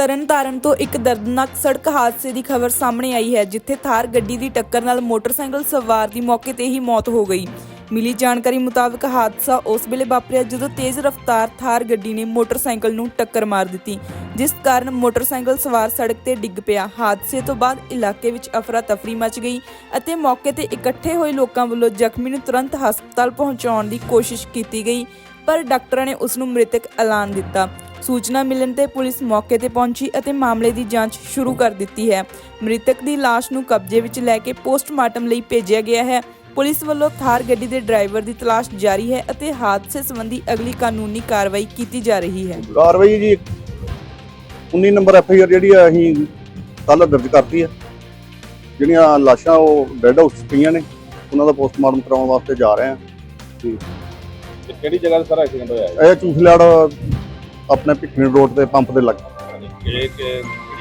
ਤਰਨਤਾਰਨ ਤੋਂ ਇੱਕ ਦਰਦਨਾਕ ਸੜਕ ਹਾਦਸੇ ਦੀ ਖਬਰ ਸਾਹਮਣੇ ਆਈ ਹੈ, ਜਿੱਥੇ ਥਾਰ ਗੱਡੀ ਦੀ ਟੱਕਰ ਨਾਲ ਮੋਟਰਸਾਈਕਲ ਸਵਾਰ ਦੀ ਮੌਕੇ ਤੇ ਹੀ ਮੌਤ ਹੋ ਗਈ। ਮਿਲੀ ਜਾਣਕਾਰੀ ਮੁਤਾਬਕ ਹਾਦਸਾ ਉਸ ਵੇਲੇ ਵਾਪਰਿਆ ਜਦੋਂ ਤੇਜ਼ ਰਫ਼ਤਾਰ ਥਾਰ ਗੱਡੀ ਨੇ ਮੋਟਰਸਾਈਕਲ ਨੂੰ ਟੱਕਰ ਮਾਰ ਦਿੱਤੀ, ਜਿਸ ਕਾਰਨ ਮੋਟਰਸਾਈਕਲ ਸਵਾਰ ਸੜਕ ਤੇ ਡਿੱਗ ਪਿਆ। ਹਾਦਸੇ ਤੋਂ ਬਾਅਦ ਇਲਾਕੇ ਵਿੱਚ ਅਫਰਾ ਤਫਰੀ ਮਚ ਗਈ ਅਤੇ ਮੌਕੇ ਤੇ ਇਕੱਠੇ ਹੋਏ ਲੋਕਾਂ ਵੱਲੋਂ ਜ਼ਖਮੀ ਨੂੰ ਤੁਰੰਤ ਹਸਪਤਾਲ ਪਹੁੰਚਾਉਣ ਦੀ ਕੋਸ਼ਿਸ਼ ਕੀਤੀ ਗਈ, ਪਰ ਡਾਕਟਰਾਂ ਨੇ ਉਸ ਨੂੰ ਮ੍ਰਿਤਕ ਐਲਾਨ ਦਿੱਤਾ। ਸੂਚਨਾ ਮਿਲਣ ਤੇ ਪੁਲਿਸ ਮੌਕੇ ਤੇ ਪਹੁੰਚੀ ਅਤੇ ਮਾਮਲੇ ਦੀ ਜਾਂਚ ਸ਼ੁਰੂ ਕਰ ਦਿੱਤੀ ਹੈ। ਮ੍ਰਿਤਕ ਦੀ ਲਾਸ਼ ਨੂੰ ਕਬਜ਼ੇ ਵਿੱਚ ਲੈ ਕੇ ਪੋਸਟਮਾਰਟਮ ਲਈ ਭੇਜਿਆ ਗਿਆ ਹੈ। ਪੁਲਿਸ ਵੱਲੋਂ ਥਾਰ ਗੱਡੀ ਦੇ ਡਰਾਈਵਰ ਦੀ ਤਲਾਸ਼ ਜਾਰੀ ਹੈ ਅਤੇ ਹਾਦਸੇ ਸੰਬੰਧੀ ਅਗਲੀ ਕਾਨੂੰਨੀ ਕਾਰਵਾਈ ਕੀਤੀ ਜਾ ਰਹੀ ਹੈ। ਕਾਰਵਾਈ ਜੀ 19 ਨੰਬਰ ਐਫ ਆਈ ਆਰ ਜਿਹੜੀ ਆ ਅਸੀਂ ਕੱਲ ਦਰਜ ਕਰਤੀ ਆ। ਜਿਹੜੀਆਂ ਲਾਸ਼ਾਂ ਉਹ ਡੈੱਡ ਹਾਊਸ ਪਈਆਂ ਨੇ ਉਹਨਾਂ ਦਾ ਪੋਸਟਮਾਰਟਮ ਕਰਾਉਣ ਵਾਸਤੇ ਜਾ ਰਹੇ ਆ। ਤੇ ਕਿਹੜੀ ਜਗ੍ਹਾ ਤੇ ਸਾਰਾ ਐਕਸੀਡੈਂਟ ਹੋਇਆ ਹੈ? ਇਹ ਚੂਸਲਾੜ ਆਪਣੇ ਭਿੱਖਣ ਰੋਡ ਤੇ ਪੰਪ ਦੇ ਲੱਗੇ ਕਿਹੜੀ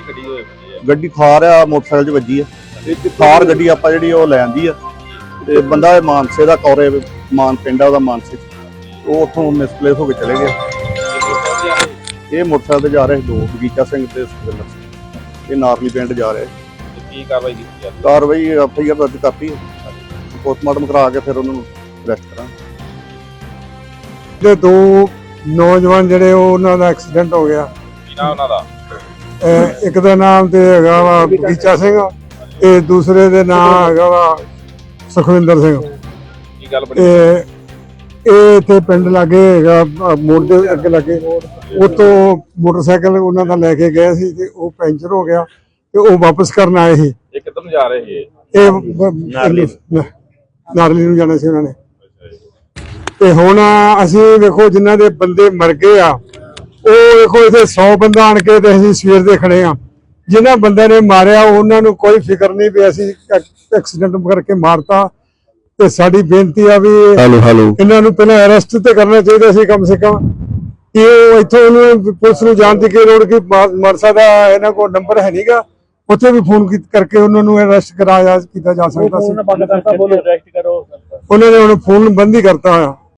ਗੱਡੀ ਹੋਈ ਹੈ ਗੱਡੀ ਥਾਰ ਆ ਮੋਟਰਸਾਈਕਲ 'ਚ ਵੱਜੀ ਆ। ਇੱਕ ਥਾਰ ਗੱਡੀ ਆਪਾਂ ਜਿਹੜੀ ਉਹ ਲੈ ਆਂਦੀ ਆ। ਤੇ ਬੰਦਾ ਇਹ ਮਾਨਸੇ ਦਾ ਕੌਰੇ ਮਾਨ ਪਿੰਡ ਉਹਦਾ ਮਾਨਸੇ। ਉਹ ਉੱਥੋਂ ਮਿਸਪਲੇਸ ਹੋ ਕੇ ਚਲੇ ਗਏ ਇਹ ਮੋਟਰਸਾਈਕਲ ਤੇ ਜਾ ਰਹੇ ਦੋ ਬਗੀਚਾ ਸਿੰਘ ਤੇ ਸੁਖਵਿੰਦਰ ਸਿੰਘ। ਇਹ ਨਾਰਲੀ ਪਿੰਡ ਜਾ ਰਹੇ। ਕੀ ਕਾਰਵਾਈ ਕੀਤੀ ਜਾਂਦੀ? ਕਾਰਵਾਈ ਐਫ ਆਈ ਆਰ ਦਰਜ ਕਰਤੀ ਪੋਸਟਮਾਰਟਮ ਕਰਾ ਕੇ ਫਿਰ ਉਹਨਾਂ ਨੂੰ ਅਰੈਸਟ ਕਰਾਂਗੇ। ਜਿਹੜੇ ਦੋ ਨੌਜਵਾਨ ਜਿਹੜੇ ਉਹ ਉਹਨਾਂ ਦਾ ਐਕਸੀਡੈਂਟ ਹੋ ਗਿਆ। ਕੀ ਨਾਮ ਉਹਨਾਂ ਦਾ? ਅਹ ਇੱਕ ਦਾ ਨਾਮ ਤੇ ਹੈਗਾ ਵਾ ਬਗੀਚਾ ਸਿੰਘ ਤੇ ਦੂਸਰੇ ਦੇ ਨਾਮ ਹੈਗਾ ਵਾ ਸੁਖਵਿੰਦਰ ਸਿੰਘ। ਕੀ ਗੱਲ ਬਣੀ? ਇਹ ਇਹ ਇੱਥੇ ਪਿੰਡ ਲਾਗੇ ਹੈਗਾ ਅਹ ਮੋੜ ਦੇ ਅੱਗੇ ਲਾਗੇ। ਉਤੋਂ ਮੋਟਰਸਾਈਕਲ ਉਹਨਾਂ ਦਾ ਲੈ ਕੇ ਗਏ ਸੀ ਤੇ ਉਹ ਪੈਂਚਰ ਹੋ ਗਿਆ ਤੇ ਉਹ ਵਾਪਸ ਕਰਨ ਆਏ ਸੀ। ਇਹ ਕਿੱਧਰ ਨੂੰ ਜਾ ਰਹੇ ਸੀ ਇਹ? ਨਾਰਲੀ। ਨਾਰਲੀ ਨੂੰ ਜਾਣਾ ਸੀ ਉਹਨਾਂ ਨੇ। ਤੇ ਹੁਣ ਅਸੀਂ ਵੇਖੋ ਜਿਨ੍ਹਾਂ ਦੇ ਬੰਦੇ ਮਰ ਗਏ ਆ ਉਹ ਵੇਖੋ ਇਥੇ 100 ਬੰਦਾ ਆਣ ਕੇ ਤੇ ਅਸੀਂ ਸਵੇਰ ਦੇ ਖੜੇ ਆ। ਜਿਨ੍ਹਾਂ ਬੰਦਿਆਂ ਨੇ ਮਾਰਿਆ ਉਹਨਾਂ ਨੂੰ ਕੋਈ ਫਿਕਰ ਨਹੀਂ ਵੀ ਅਸੀਂ ਐਕਸੀਡੈਂਟ ਕਰਕੇ ਮਾਰਤਾ। ਤੇ ਸਾਡੀ ਬੇਨਤੀ ਆ ਵੀ ਹੈਲੋ ਹੈਲੋ। ਇਹਨਾਂ ਨੂੰ ਪਹਿਲਾਂ ਅਰੈਸਟ ਤੇ ਕਰਨਾ ਚਾਹੀਦਾ ਸੀ ਕਮ ਸੇ ਕਮ। ਕਿ ਉਹ ਇੱਥੋਂ ਉਹਨੂੰ ਪੁਲਿਸ ਨੂੰ ਜਾਣ ਦੀ ਕੀ ਲੋੜ ਕਿ ਮਰ- ਮਰਸਾ ਦਾ ਇਹਨਾਂ ਕੋਲ ਨੰਬਰ ਹੈ ਨਹੀਂਗਾ ਉੱਥੇ ਵੀ ਫੋਨ ਕਰਕੇ ਉਹਨਾਂ ਨੂੰ ਅਰੈਸਟ ਕਰਾਇਆ ਕੀਤਾ ਜਾ ਸਕਦਾ ਸੀ। ਬੰਦ ਉਹਨਾਂ ਨੇ ਹੁਣ ਫੋਨ ਬੰਦ ਹੀ ਕਰਤਾ ਹੋਇਆ।